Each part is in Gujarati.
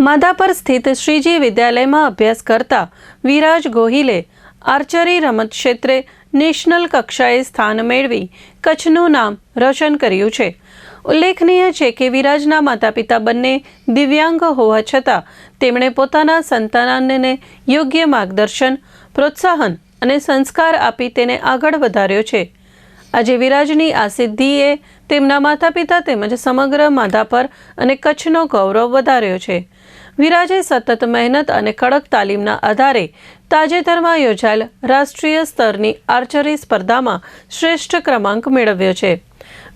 માધાપર સ્થિત શ્રીજી વિદ્યાલયમાં અભ્યાસ કરતા વિરાજ ગોહિલે આર્ચરી રમત ક્ષેત્રે નેશનલ કક્ષાએ સ્થાન મેળવી કચ્છનું નામ રોશન કર્યું છે. ઉલ્લેખનીય છે કે વિરાજના માતા પિતા બંને દિવ્યાંગ હોવા છતાં તેમણે પોતાના સંતાનને યોગ્ય માર્ગદર્શન, પ્રોત્સાહન અને સંસ્કાર આપી તેને આગળ વધાર્યો છે. આજે વિરાજની આ સિદ્ધિએ તેમના માતા પિતા તેમજ સમગ્ર માધાપર અને કચ્છનો ગૌરવ વધાર્યો છે. વિરાજે સતત મહેનત અને કડક તાલીમના આધારે તાજેતરમાં યોજાયેલ રાષ્ટ્રીય સ્તરની આર્ચરી સ્પર્ધામાં શ્રેષ્ઠ ક્રમાંક મેળવ્યો છે.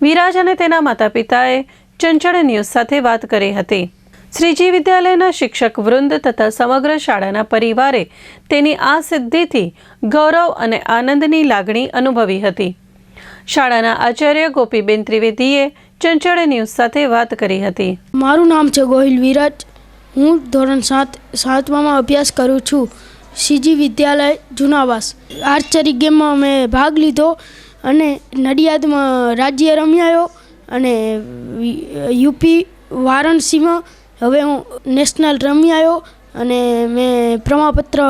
વિરાજ અને તેના માતા પિતાએ ચંચળ ન્યૂઝ સાથે વાત કરી હતી. શ્રીજી વિદ્યાલયના શિક્ષક વૃંદ તથા સમગ્ર શાળાના પરિવારે તેની આ સિદ્ધિથી ગૌરવ અને આનંદની લાગણી અનુભવી હતી. શાળાના આચાર્ય ગોપીબેન ત્રિવેદીએ ચંચળ ન્યૂઝ સાથે વાત કરી હતી. મારું નામ છે ગોહિલ વિરાજ. હું ધોરણ સાત, સાતમામાં અભ્યાસ કરું છું. સીજી વિદ્યાલય, જુનાવાસ. આર્ચરી ગેમમાં મેં ભાગ લીધો અને નડિયાદમાં રાજ્ય રમ્યાયો અને યુપી, વારાણસીમાં હવે હું નેશનલ રમ્યાયો અને મેં પ્રમાણપત્ર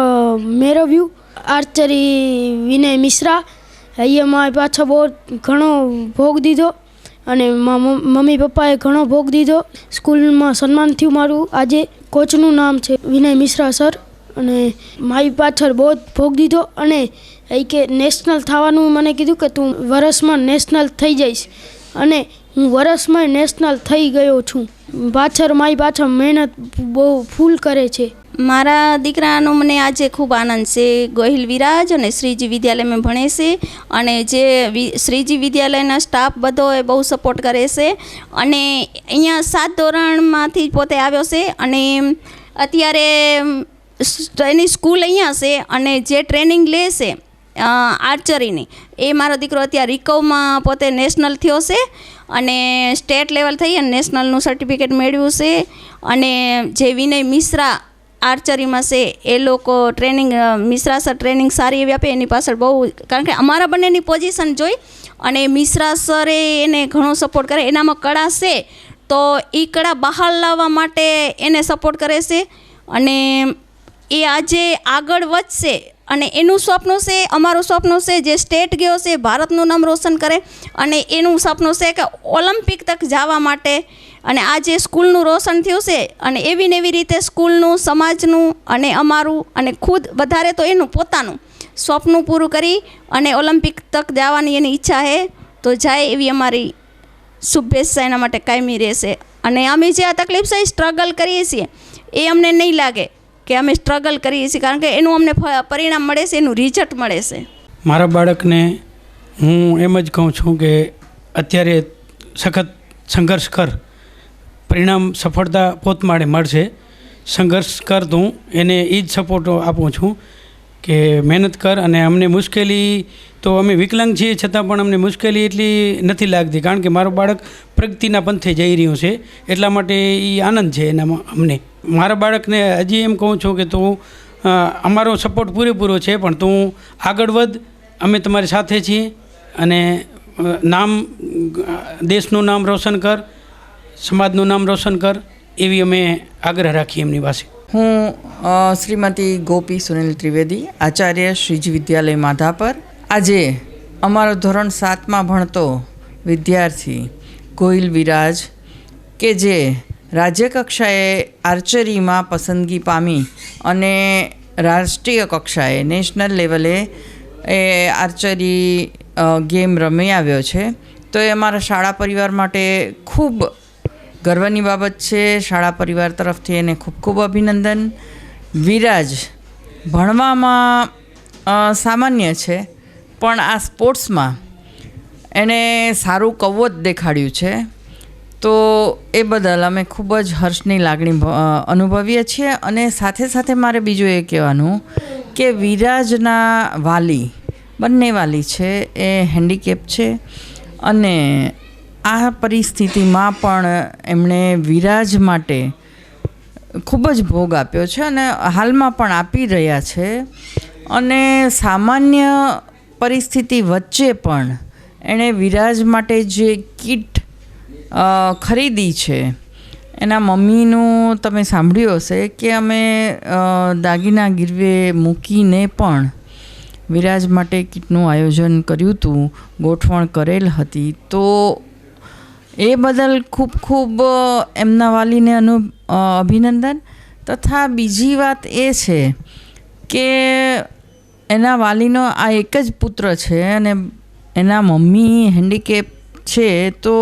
મેળવ્યું. આર્ચરી વિનય મિશ્રા, અહીંયા મારી પાછળ બહુ ઘણો ભોગ દીધો. અને મમ્મી પપ્પાએ ઘણો ભોગ દીધો. સ્કૂલમાં સન્માન થયું મારું. આજે કોચનું નામ છે વિનય મિશ્રા સર. અને મારી પાછળ બહુ જ ભોગ દીધો. અને એ કે નેશનલ થવાનું મને કીધું કે તું વરસમાં નેશનલ થઈ જઈશ. અને હું વરસમાં નેશનલ થઈ ગયો છું. પાછળ, મારી પાછળ મહેનત બહુ ફૂલ કરે છે. મારા દીકરાનો મને આજે ખૂબ આનંદ છે. ગોહિલ વિરાજ અને શ્રીજી વિદ્યાલયમાં ભણે છે અને જે શ્રીજી વિદ્યાલયના સ્ટાફ બધો એ બહુ સપોર્ટ કરે છે અને અહીંયા સાત ધોરણમાંથી પોતે આવ્યો છે અને અત્યારે એની સ્કૂલ અહીંયા છે અને જે ટ્રેનિંગ લે છે આર્ચરીની, એ મારો દીકરો અત્યારે રિકવમાં પોતે નેશનલ થયો છે અને સ્ટેટ લેવલ થઈ અને નેશનલનું સર્ટિફિકેટ મેળવ્યું છે. અને જે વિનય મિશ્રા આર્ચરીમાં છે, એ લોકો ટ્રેનિંગ મિશ્રા સર ટ્રેનિંગ સારી એવી આપે, એની પાછળ બહુ, કારણ કે અમારા બંનેની પોઝિશન જોઈ અને મિશ્રા સરે એને ઘણો સપોર્ટ કરે. એનામાં કળા છે, તો એ કળા બહાર લાવવા માટે એને સપોર્ટ કરે છે. અને એ આજે આગળ વધશે. અને એનું સ્વપ્ન છે, અમારું સ્વપ્ન છે, જે સ્ટેટ ગયો છે, ભારતનું નામ રોશન કરે અને એનું સપનું છે કે ઓલિમ્પિક તક જવા માટે અને આ જે સ્કૂલનું રોશન થયું છે અને એવી ને એવી રીતે સ્કૂલનું, સમાજનું અને અમારું અને ખુદ વધારે તો એનું પોતાનું સ્વપ્ન પૂરું કરી અને ઓલિમ્પિક તક જવાની એની ઈચ્છા છે તો જાય એવી અમારી શુભેચ્છા એના માટે કાયમી રહેશે. અને અમે જે આ તકલીફ છે સ્ટ્રગલ કરીએ છીએ, એ અમને નહીં લાગે. કે અમે સ્ટ્રગલ કરીએ છીએ. કારણ કે એનું અમને પરિણામ મળે છે, એનું રિઝલ્ટ મળે છે. મારા બાળકને હું એમ જ કહું છું કે અત્યારે સખત સંઘર્ષ કર. પરિણામ સફળતા પોતમાળે મળશે. સંઘર્ષ કર તું. એને એ જ સપોર્ટ આપું છું કે મહેનત કર અને અમને મુશ્કેલી તો અમે વિકલાંગ છીએ, છતાં પણ અમને મુશ્કેલી એટલી નથી લાગતી. કારણ કે મારું બાળક પ્રગતિના પંથે જઈ રહ્યું છે. એટલા માટે એ આનંદ છે એનામાં અમને. મારા બાળકને હજી એમ કહું છું કે તું અમારો સપોર્ટ પૂરેપૂરો છે, પણ તું આગળ વધ, અમે તમારી સાથે છીએ અને નામ, દેશનું નામ રોશન કર, સમાજનું નામ રોશન કર, એવી અમે આગ્રહ રાખીએ એમની પાસે. હું શ્રીમતી ગોપી સુનિલ ત્રિવેદી, આચાર્ય શ્રીજી વિદ્યાલય માધાપર. આજે અમારો ધોરણ સાતમાં ભણતો વિદ્યાર્થી ગોહિલ વિરાજ કે જે રાજ્ય કક્ષાએ આર્ચરીમાં પસંદગી પામી અને રાષ્ટ્રીય કક્ષાએ, નેશનલ લેવલે એ આર્ચરી ગેમ રમી આવ્યો છે. તો એ અમારા શાળા પરિવાર માટે ખૂબ ગર્વની બાબત છે. શાળા પરિવાર તરફથી એને ખૂબ ખૂબ અભિનંદન. વિરાજ ભણવામાં સામાન્ય છે, પણ આ સ્પોર્ટ્સમાં એણે સારું કવોત દેખાડ્યું છે. તો એ બદલ અમે ખૂબ જ હર્ષની લાગણી અનુભવીએ છીએ અને સાથે સાથે મારે બીજું એ કહેવાનું કે વિરાજના વાલી, બંને વાલી છે, એ હેન્ડીકેપ છે અને આ પરિસ્થિતિમાં પણ એમણે વિરાજ માટે ખૂબ જ ભોગ આપ્યો છે અને હાલમાં પણ આપી રહ્યા છે અને સામાન્ય પરિસ્થિતિ વચ્ચે પણ એણે વિરાજ માટે જે કીટ ખરીદી છે. એના મમ્મીનું તમે સાંભળ્યું હશે કે અમે દાગીના ગીરવે મૂકીને પણ વિરાજ માટે કીટનું આયોજન કર્યું હતું ગોઠવણ કરેલ હતી. તો એ બદલ ખૂબ ખૂબ એમના વાલીને અનુ અભિનંદન. તથા બીજી વાત એ છે કે એના વાલીનો આ એક જ પુત્ર છે અને એના મમ્મી હેન્ડીકેપ છે, તો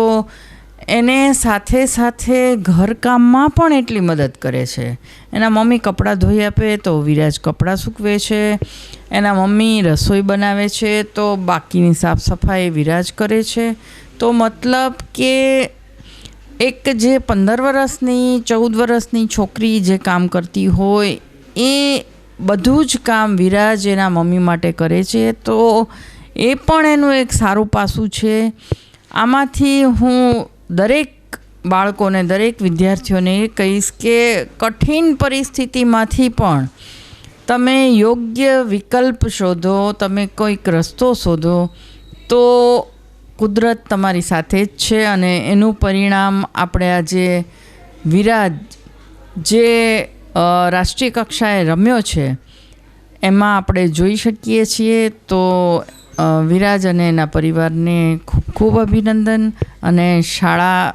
એને સાથે સાથે ઘરકામમાં પણ એટલી મદદ કરે છે. એના મમ્મી કપડાં ધોઈ આપે તો વિરાજ કપડાં સૂકવે છે. એના મમ્મી રસોઈ બનાવે છે તો બાકીની સાફ સફાઈ વિરાજ કરે છે. તો મતલબ કે એક જે પંદર વર્ષની ચૌદ વર્ષની છોકરી જે કામ કરતી હોય, એ બધું જ કામ વિરાજ એના મમ્મી માટે કરે છે. તો એ પણ એનું એક સારું પાસું છે. આમાંથી હું દરેક બાળકોને, દરેક વિદ્યાર્થીઓને એ કહીશ કે કઠિન પરિસ્થિતિમાંથી પણ તમે યોગ્ય વિકલ્પ શોધો, તમે કોઈક રસ્તો શોધો, તો કુદરત તમારી સાથે જ છે અને એનું પરિણામ આપણે આજે વિરાજ જે રાષ્ટ્રીય કક્ષાએ રમ્યો છે, એમાં આપણે જોઈ શકીએ છીએ. તો વિરાજ અને એના પરિવારને ખૂબ ખૂબ અભિનંદન અને શાળા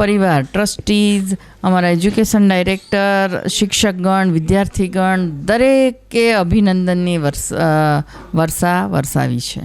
પરિવાર ટ્રસ્ટીઝ અમારા એજ્યુકેશન ડાયરેક્ટર શિક્ષકગણ, વિદ્યાર્થીગણ, દરેકે અભિનંદનની વર્ષ વરસાવી છે.